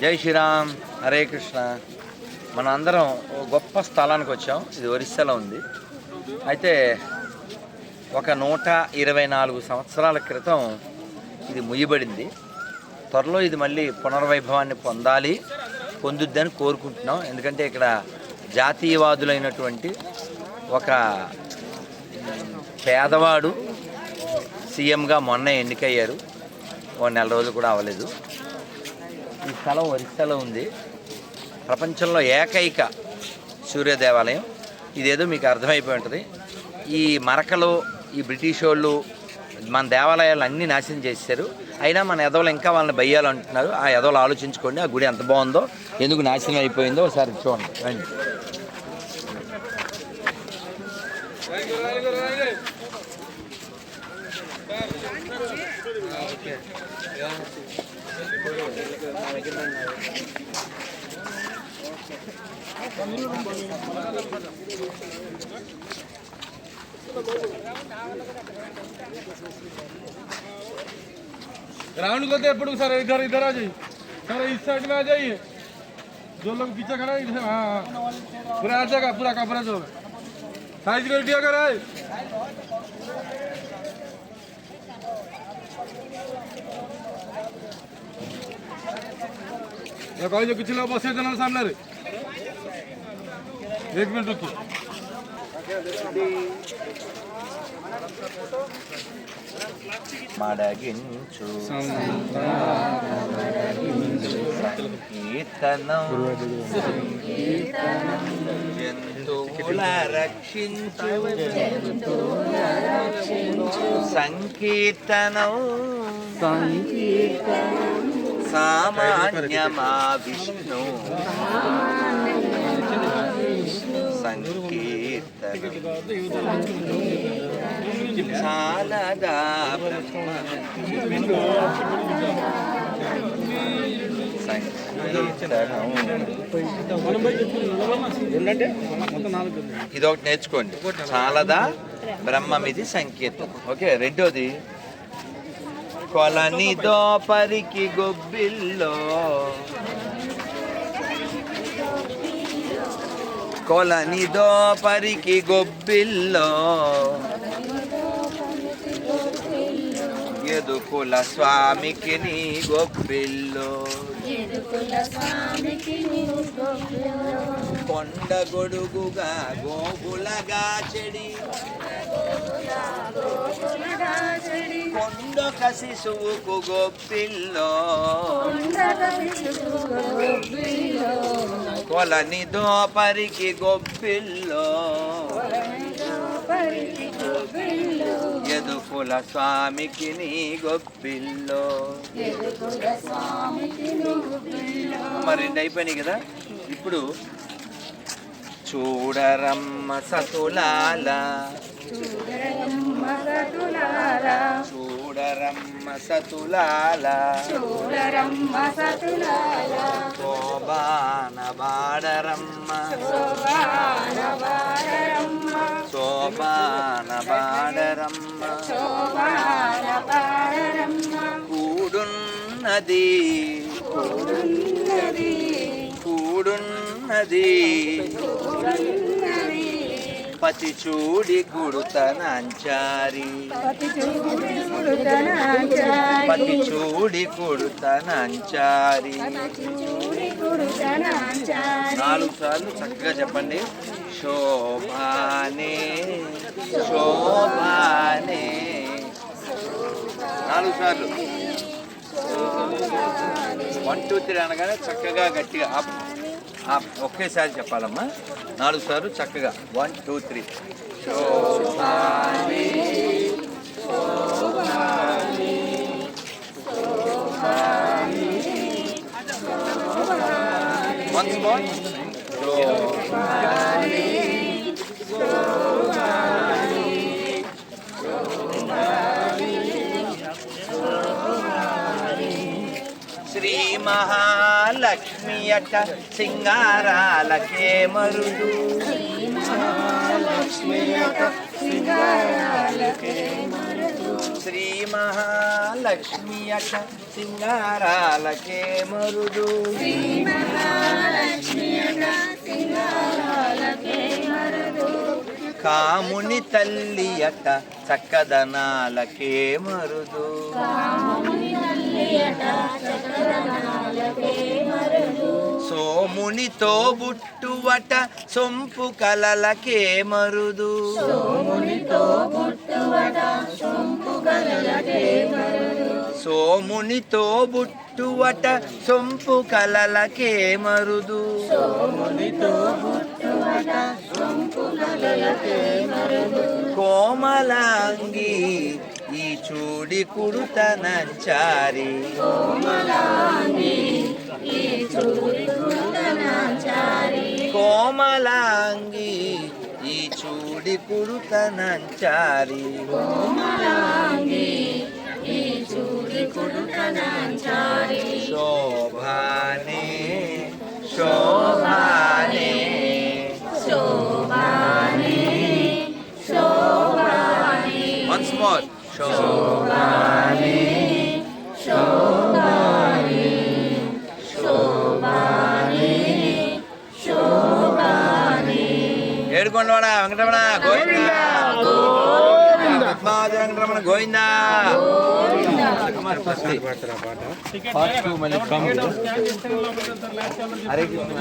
జై శ్రీరామ్ హరే కృష్ణ. మన అందరం ఓ గొప్ప స్థలానికి వచ్చాం. ఇది ఒరిస్సాలో ఉంది. అయితే ఒక నూట ఇరవై నాలుగు సంవత్సరాల క్రితం ఇది ముయ్యబడింది. త్వరలో ఇది మళ్ళీ పునర్వైభవాన్ని పొందాలి పొందుద్దని కోరుకుంటున్నాం. ఎందుకంటే ఇక్కడ జాతీయవాదులైనటువంటి ఒక పేదవాడు సీఎంగా మొన్న ఎన్నికయ్యారు. ఓ నెల రోజులు కూడా అవ్వలేదు. ఈ స్థలం ఒరిస్సాలో ఉంది. ప్రపంచంలో ఏకైక సూర్య దేవాలయం. ఇదేదో మీకు అర్థమైపోయి ఉంటుంది. ఈ మరకలు ఈ బ్రిటిష్ వాళ్ళు మన దేవాలయాలు అన్నీ నాశనం చేశారు అయినా మన ఎదవలు ఇంకా వాళ్ళని బయ్యాలంటున్నారు. ఆ ఎదవలు ఆలోచించుకోండి ఆ గుడి ఎంత బాగుందో ఎందుకు నాశనం అయిపోయిందో ఒకసారి చూడండి. రండి. ग्राउंड को तो एपड़ सर इधर इधर आ जाइए। सर इस साइड में आ जाइए। जो लोग पीछे खड़ा है, इधर हाँ हाँ। पूरा आ जाएगा, पूरा कवरेज होगा साइज़ रेडी अगर है कहो जो कुछ लोग बसे देना सामने रे एक मिनट रुकिए మడగించు సంకీర్తనం జంతువుల రక్షించు సంకీర్తనం సామాన్యమా విష్ణు సంకీర్తనం. చాలదా బ్రహ్మ ఇది ఒకటి నేర్చుకోండి. చాలదా బ్రహ్మమిది సంకీర్తనం. ఓకే రెండోది. కొలని దోపరికి గొబ్బిల్లో. కొలని దోపరికి గొబ్బిల్లో. ఎదుకుల స్వామికి నీ గొబ్బిల్లో. కొండ గొడుగుగా గోగులగా చెడి. కొండ కసిసువుకు గొప్పిల్లో కొలని దోపరికి గొప్పిల్లో. ఎదుకుల స్వామికి నీ గొప్పిల్లో. మరి రెండు అయిపోయినాయి కదా? ఇప్పుడు చూడరమ్మ సతులాల. చూడరమ్మ సతులాల. శోభాన బాడరమ్మ. శోభాన బాడరమ్మ. కూడున్నది. కూడున్నది. పతి చూడి కుడుతనంచారి పతి చూడి కుడుతనంచారి నాలుగు సార్లు చక్కగా చెప్పండి. శోభానే శోభానే. నాలుగు సార్లు. వన్ టూ త్రీ అనగానే చక్కగా గట్టిగా ఒకేసారి చెప్పాలమ్మా. నాలుగు సార్లు చక్కగా. One two three once more అట సింగారాలకే మరుదు. శ్రీ మహాలక్ష్మి అట సింగారాలకే మరుదు. శ్రీ మహాలక్ష్మి అట సింగారాలకే మరుదు. కాముని తల్లి అట చక్కదనాలకే మరుదు సోమునితో బుట్టువట సొంపు కలలకే మరుదు సోమునితో బుట్టువట సొంపు కలలకే మరుదు. కోమలాంగి ఈ చూడి కుడుతనంచారి కోమలాంగి ఈ చూడి కుడుతనంచారి శోభానే శోభానే Once more. శోభానే ఏడుకొండవాడ వెంకటరమణ గోవింద పద్మావతి వెంకటరమణ గోవింద హరే కృష్ణ